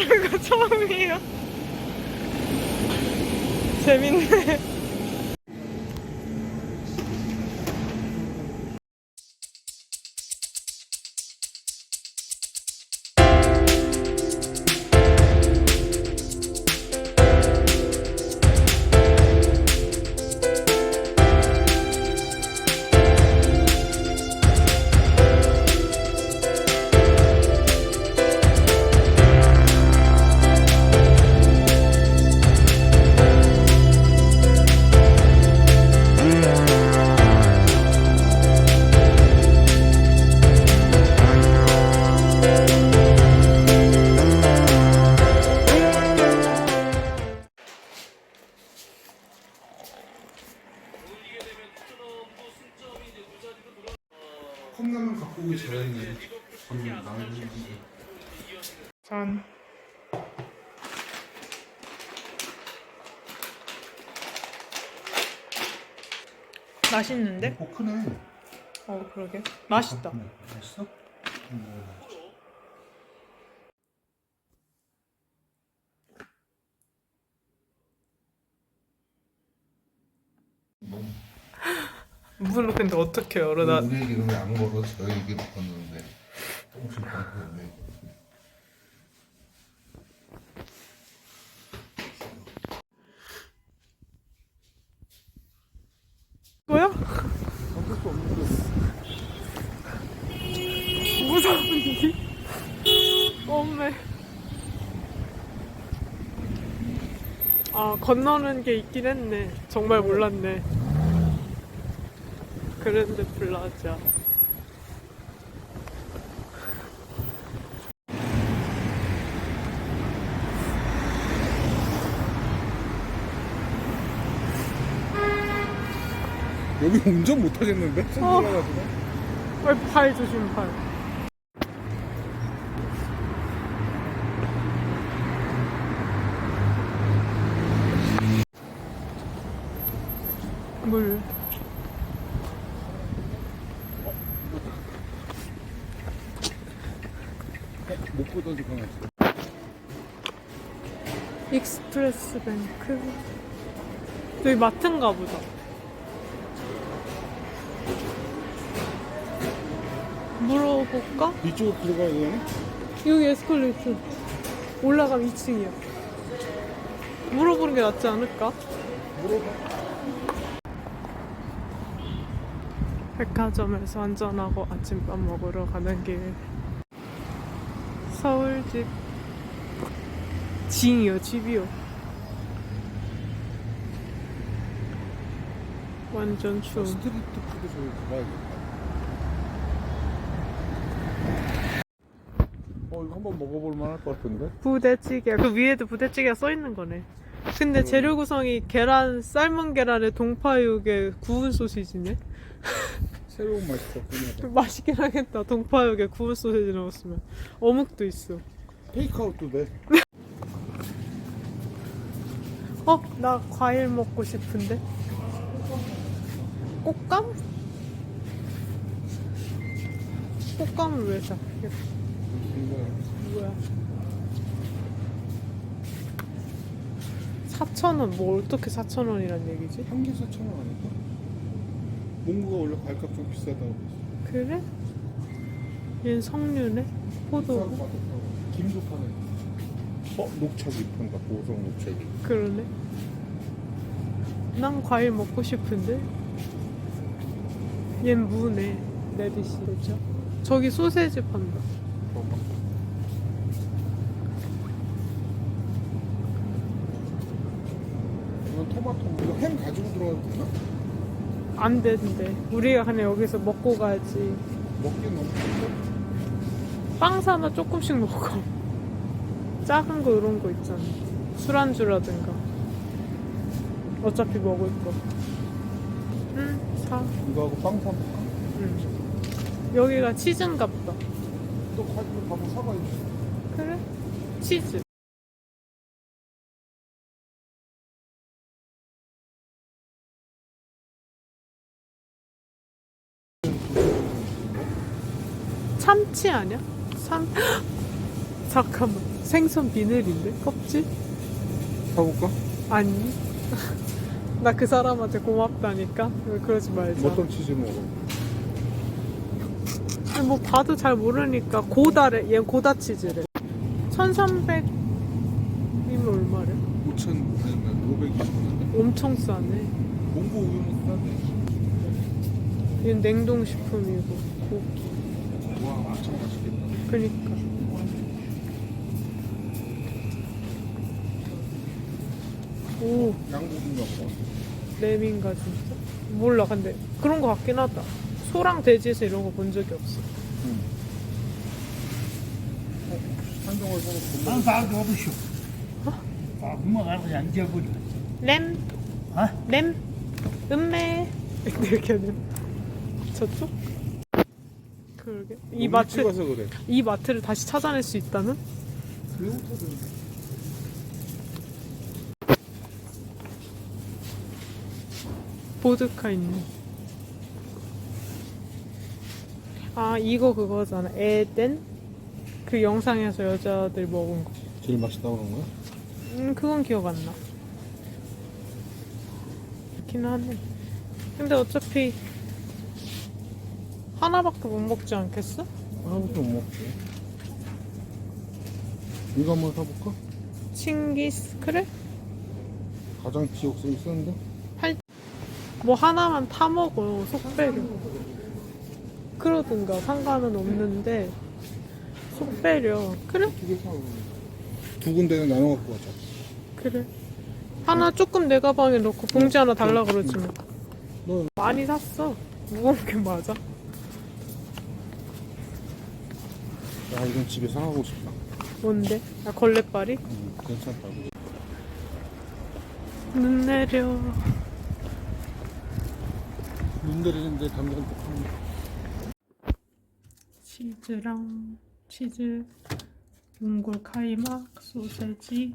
나 걸어가는 거 처음이에요. 재밌네. 컵라면 갖고 오기 잘했네. 방금 나는 전 맛있는데? 어 크네. 어 그러게 맛있다. 음, 맛있어? 음, 먹어봐. 너무 물을 근데 어떻게 열어? 나 우리 얘기는 왜안 걸어? 저 얘기 걷는데 조금씩 바꾸는데 뭐야? 거 무서운데? 엄매. 아 건너는 게 있긴 했네. 정말 몰랐네. 그랜드 플라자. 여기 운전 못 하겠는데? 손 어. 왜팔 조심 팔. 물. 못 보던 강아지 익스프레스 여기 마트인가 보다. 물어볼까? 이쪽으로 들어가야 되나? 여기 에스컬레이터. 올라가면 2층이야. 물어보는 게 낫지 않을까? 물어봐 백화점에서 한잔하고 아침밥 먹으러 가는 길. 서울집. 징이요, 집이요. 완전 추워. 스트리트 푸드 저기 가봐야겠다 어 이거 한번 먹어볼 만할 것 같은데? 부대찌개. 그 위에도 부대찌개가 써 있는 거네. 근데 재료 구성이 계란, 삶은 계란에 동파육에 구운 소시지네. 새로운 맛이 었군요 맛있긴 하겠다. 동파육에 구운 소시지 넣었으면. 어묵도 있어. 테이크아웃도 돼 어? 나 과일 먹고 싶은데? 꽃감? 꽃감을 왜 사? 뭐야? 4,000원. 뭐 어떻게 4,000원이란 얘기지? 한 개 4천 원 아닐까? 몽구가 원래 과일값 좀 비싸다고 그래? 얘는 석류네? 포도고? 김도 파네 어? 녹차기 판다 보성 녹차기 그러네. 난 과일 먹고 싶은데? 얜 무네. 레디시. 그죠? 저기 소세지 판다. 이건 토마토 이거 햄 가지고 들어가도 되나? 안 되는데. 우리가 그냥 여기서 먹고 가지. 먹긴 너무 큰데? 빵 사나 조금씩 먹어. 작은 거 이런 거 있잖아. 술안주라든가. 어차피 먹을 거. 응, 사. 이거 하고 빵 사볼까? 응. 여기가 치즈인갑다. 또 가지고 가면 사가야지. 그래? 치즈. 참치 아니야? 참 잠깐만 생선 비늘인데 껍질? 사볼까? 아니 나 그 사람한테 고맙다니까 왜 그러지 말자 어떤 치즈 먹어? 아니, 뭐 봐도 잘 모르니까 고다래 얘 고다 치즈래 1300이면 얼마래? 5천 아니면 520원인데? 엄청 싸네 몽고 우유는 싸네. 얘는 냉동식품이고 고기 와 엄청 맛있겠다. 그니까 오 양고기인가 보다. 램인가 진짜? 몰라 근데 그런 거 같긴 하다 소랑 돼지에서 이런 거 본 적이 없어 사서 돈난 사도 없어. 아. 램? 아? 램? 음메 이렇게 하면 저쪽? 그러게 이 먹어. 마트 찍어서 그래. 이 마트를 다시 찾아낼 수 있다는? 배고파서. 보드카 있네 아 이거 그거잖아 에덴? 그 영상에서 여자들 먹은 거 제일 맛있다 그런 거야? 음, 그건 기억 안 나. 그렇긴 하네. 근데 어차피 하나밖에 못 먹지 않겠어? 하나밖에 못 먹지. 이거 한번 사볼까? 칭기스 그래? 가장 지옥성이 쓰는데? 뭐 하나만 타 먹어 속 빼려. 그러든가 상관은 없는데 속 빼려. 그래? 두개 사. 두 군데는 나눠 갖고 가자. 그래. 하나 조금 내 가방에 넣고 봉지 하나 달라 그러지 뭐. 너 많이 샀어. 무거운 게 맞아. 야, 이건 집에 사가고 싶다. 뭔데? 아 걸레발이? 음, 괜찮다고. 눈 내려. 눈 내리는데 담배는 조금 치즈랑 치즈, 몽골 카이막, 소세지,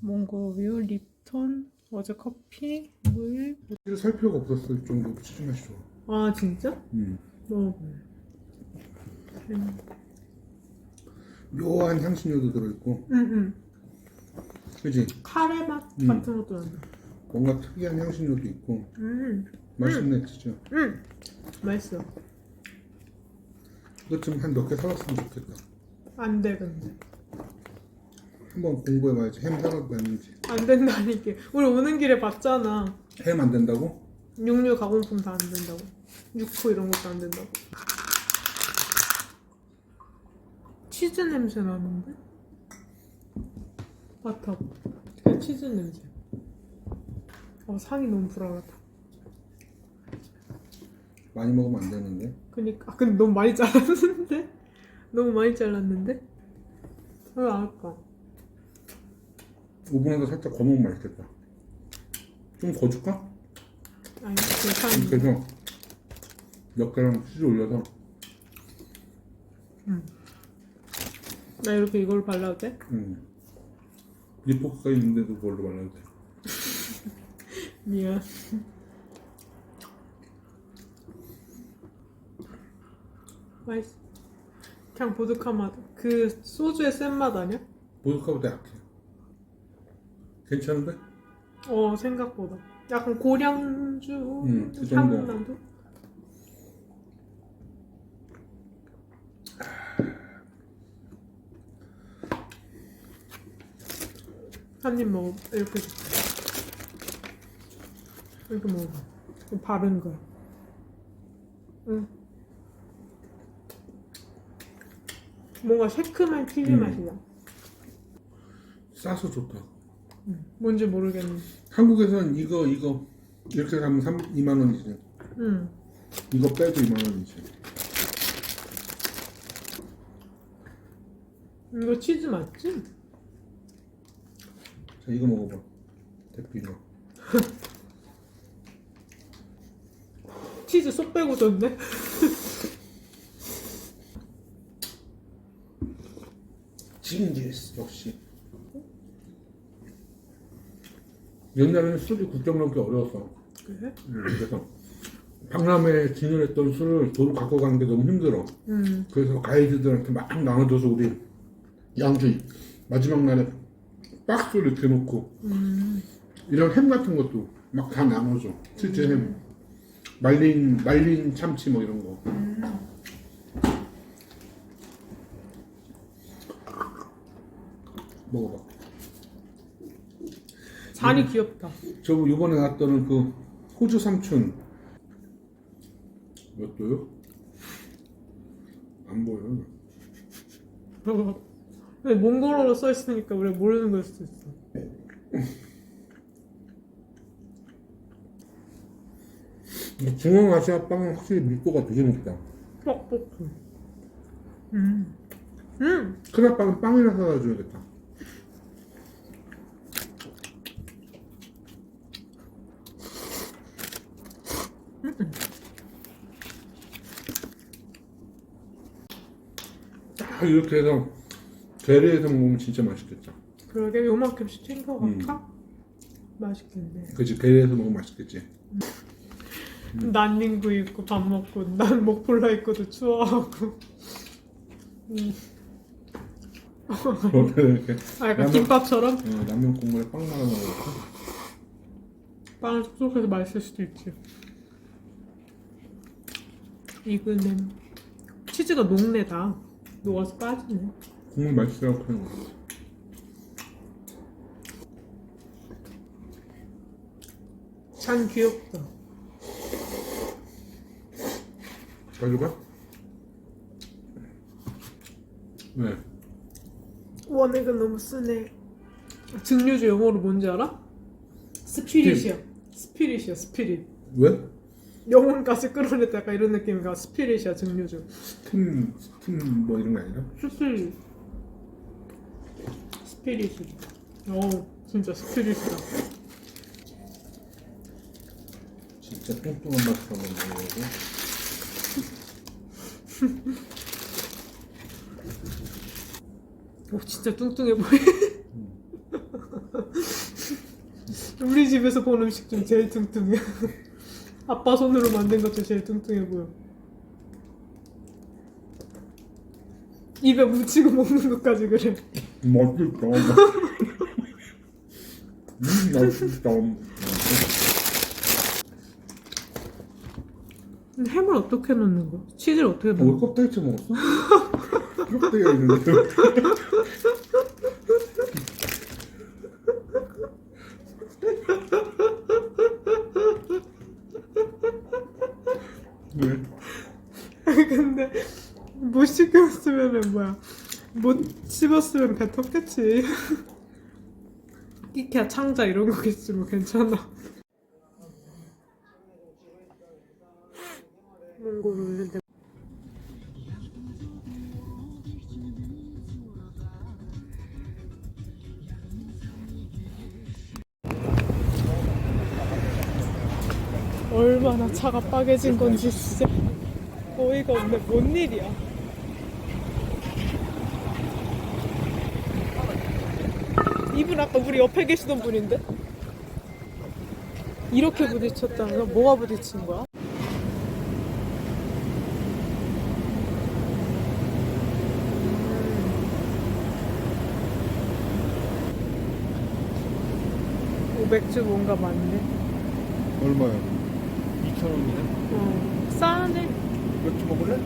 몽골 우유, 립톤, 어제 커피, 물. 치즈를 살 필요가 없었을 정도로 치즈 맛이 좋아. 아 진짜? 음. 먹어볼래. 음. 묘한 향신료도 들어있고, 응응. 그지? 카레 맛 음. 같은 것도 나네. 뭔가 특이한 향신료도 있고, 음, 맛있네, 치즈. 음, 맛있어. 이것 좀 한 몇 개 사왔으면 좋겠다. 안 돼 근데. 한번 공부해봐야지. 햄 사라고 했는지. 안 된다니까. 우리 오는 길에 봤잖아. 햄 안 된다고? 육류 가공품 다 안 된다고. 육포 이런 것도 안 된다고. 치즈 냄새 나는데? 맡아봐. 그냥 치즈 냄새. 어, 상이 너무 불안하다. 많이 먹으면 안 되는데. 그니까. 아, 근데 너무 많이 잘랐는데? 너무 많이 잘랐는데? 왜안 할까? 오븐에다 살짝 구워 먹으면 맛있겠다. 좀더 줄까? 아니, 괜찮은데. 그래서 몇 개랑 치즈 올려서 나 이렇게 이걸 발라도 돼? 음. 리포크가 있는데도 그걸로 말라도 돼. 미안. 맛있어. 그냥 보드카 맛. 그 소주의 센 맛 아니야? 보드카보다 약해. 괜찮은데? 어 생각보다. 약간 고량주 음, 그 정도. 향 나도. 한입 먹어. 이렇게. 이렇게 먹어. 이거 바른 거야. 응. 뭔가 새큼한 치즈 음. 맛이야. 싸서 좋다. 뭔지 모르겠는데. 한국에서는 이거 이거 이렇게 사면 3, 2만 원이지. 응. 이거 빼도 2만 원이지. 이거 치즈 맞지? 자 이거 먹어봐. 대피노. 치즈 쏙 빼고 줬네. 징기스 역시. 옛날에는 술이 국경 넘기 어려웠어. 그래? 음, 그래서 박람회에 진열했던 술을 도로 갖고 가는 게 너무 힘들어. 음. 그래서 가이드들한테 막 나눠줘서 우리 양주 마지막 날에 박스를 이렇게 놓고 음. 이런 햄 같은 것도 막 다 나눠줘. 치즈 햄, 말린 말린 참치 뭐 이런 거. 먹어봐. 잔이 귀엽다. 저 이번에 나왔던 그 호주 삼촌 몇 도요? 안 보여. 근데 몽골어로 써 있으니까 우리가 모르는 걸 수도 있어. 중앙아시아 빵은 확실히 밀도가 되게 높다. 뻑뻑해. 음. 음. 큰아빠는 빵이나 사다 줘야겠다. 이렇게 해서 게리에서 먹으면 진짜 맛있겠다. 그러게 요만큼씩 챙겨갈까? 음. 맛있겠네. 그치 게리에서 먹으면 맛있겠지. 난닝구 입고 밥 먹고 난 목폴라 입고도 추워하고. 음. 그렇게 이렇게 아 약간 라면- 김밥처럼 어, 라면 국물에 빵 말아 먹을까? 빵을 촉촉해서 맛있을 수도 있지. 이거는 치즈가 녹네다. 녹아서 빠지네. 국물 맛있어요 그냥. 잔 귀엽다. 가져가? 네. 원액은 너무 쓰네. 증류주 영어로 뭔지 알아? 스피릿이야. 스피릿이야, 스피릿. 왜? 영혼까지 끌어냈다 약간 이런 느낌인가? 스피릿이야, 증류주. 스팀 스팀 뭐 이런 거 아니라? 스피릿. 스피릿이지. 어, 진짜 스피릿이다. 진짜 뚱뚱한 맛을 한번 먹어보고. 오, 진짜 뚱뚱해 보여. 우리 집에서 본 음식 중 제일 뚱뚱해. 아빠 손으로 만든 것중 제일 뚱뚱해 보여. 입에 묻히고 먹는 것까지 그래. 맛있다. 음, 맛있다. 근데 햄을 어떻게 넣는 거야? 치즈를 어떻게 어, 왜 넣는 거야? 껍데기째 먹었어? 껍데기가 있는데. 왜? 근데 못 시켰으면은 뭐야? 못 씹었으면 뱉었겠지. 이케아 창자 이런 거겠지 뭐 괜찮아. 몽골 올는데 얼마나 차가 빠개진 건지 진짜 어이가 없네. 뭔 일이야? 이분 아까 우리 옆에 계시던 분인데? 이렇게 부딪혔다는 건 뭐가 부딪힌 거야? 오 맥주 뭔가 많네. 얼마야? 2,000원이네. 어, 싸네. 맥주 먹을래?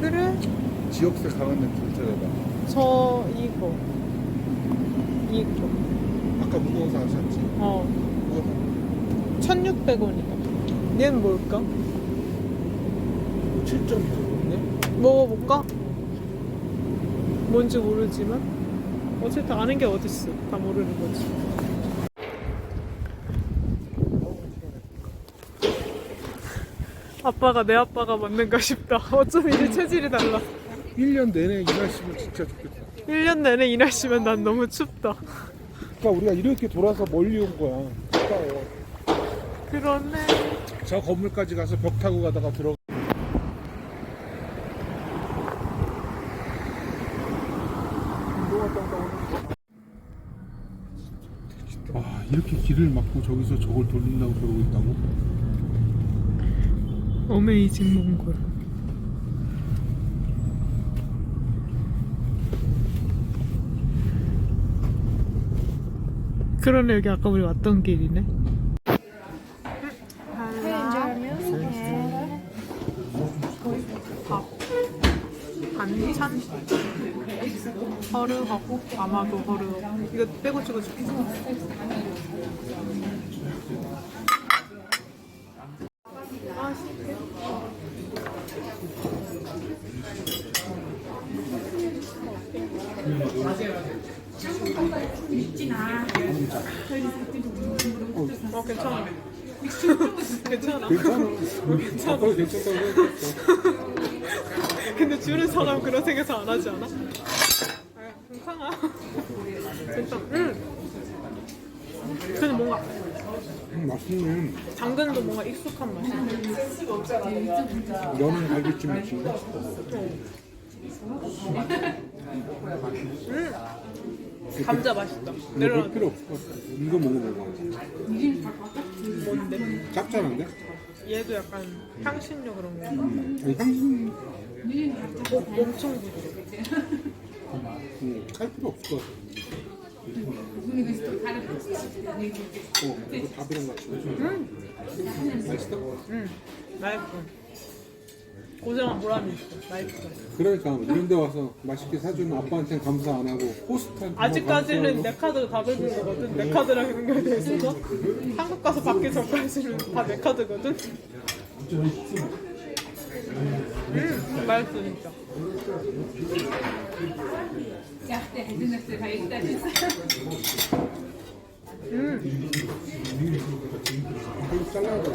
그래? 지역세 강한 맥주 찾아봐. 저 이거. 이거. 아까 무거운 사 샀지? 어. 그거 1600원이다. 얘는 뭘까? 7.2네? 먹어볼까? 뭔지 모르지만 어쨌든 아는 게 어딨어 다 모르는 거지 아빠가 내 아빠가 맞는가 싶다 어쩜 이리 체질이 달라 1년 내내 일하시면 진짜 좋겠다. 1년 내내 이 날씨면 난 너무 춥다. 그러니까 우리가 이렇게 돌아서 멀리 온 거야. 가까워. 그러네. 저 건물까지 가서 벽 타고 가다가 들어. 와 이렇게 길을 막고 저기서 저걸 돌린다고 그러고 있다고? 어메이징 몽골. 그러네 여기 아까 우리 왔던 길이네. 밥, 반찬, 허르하고 아마도 허르. 이거 빼고 찍어줄게. 괜찮아. 괜찮아. 괜찮아. 괜찮다고. 근데 주는 사람 그런 생각 안 하지 않아? 아, 괜찮아. 진짜. 응. 근데 뭔가 음, 맛있네. 당근도 뭔가 익숙한 맛이야. 연은 갈비찜 맛인데. 감자 맛있다. 볼 필요 없을 것 같아. 이거 먹어봐봐. 뭔데? 짭짤한데? 얘도 약간 향신료 그런 거. 아니 향신 어, 엄청 부드러워. 음, 할 필요 없을 것 같아. 어, 이거 밥이랑 같이 먹어. 맛있다. 응. 맛있어. 고생한 보람이 있어. 맛있어. 그러니까 이런 데 와서 맛있게 사주는 아빠한테는 감사 안 하고 호스트한테 아직까지는 내 카드가 다 긁은 거거든. 내 카드랑 연결돼 있어서 한국 가서 받기 전까지는 다 내 카드거든. 음, 맛있어 진짜. 음, 잘라야 돼.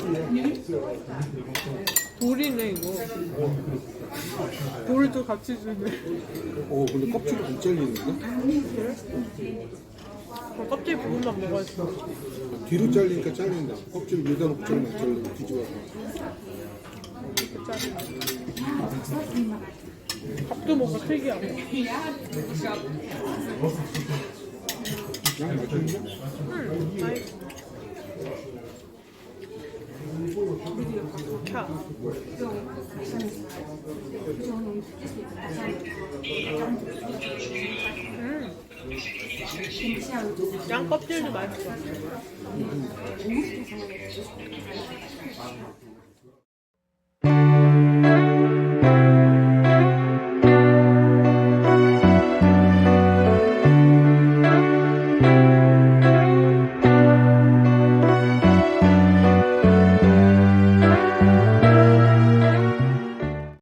돌이네 이거. 돌도 같이 주네. 어, 근데 껍질이 안 잘리는데? 그럼 껍질 부분만 먹어야지. 뒤로 잘리니까 잘린다. 껍질 위에다 놓고 잘리면 안 잘려. 뒤집어서. 밥도 뭔가 특이하고. 양 맛있는데? 음, 맛 캬. 음. 양 껍질도 맛있어.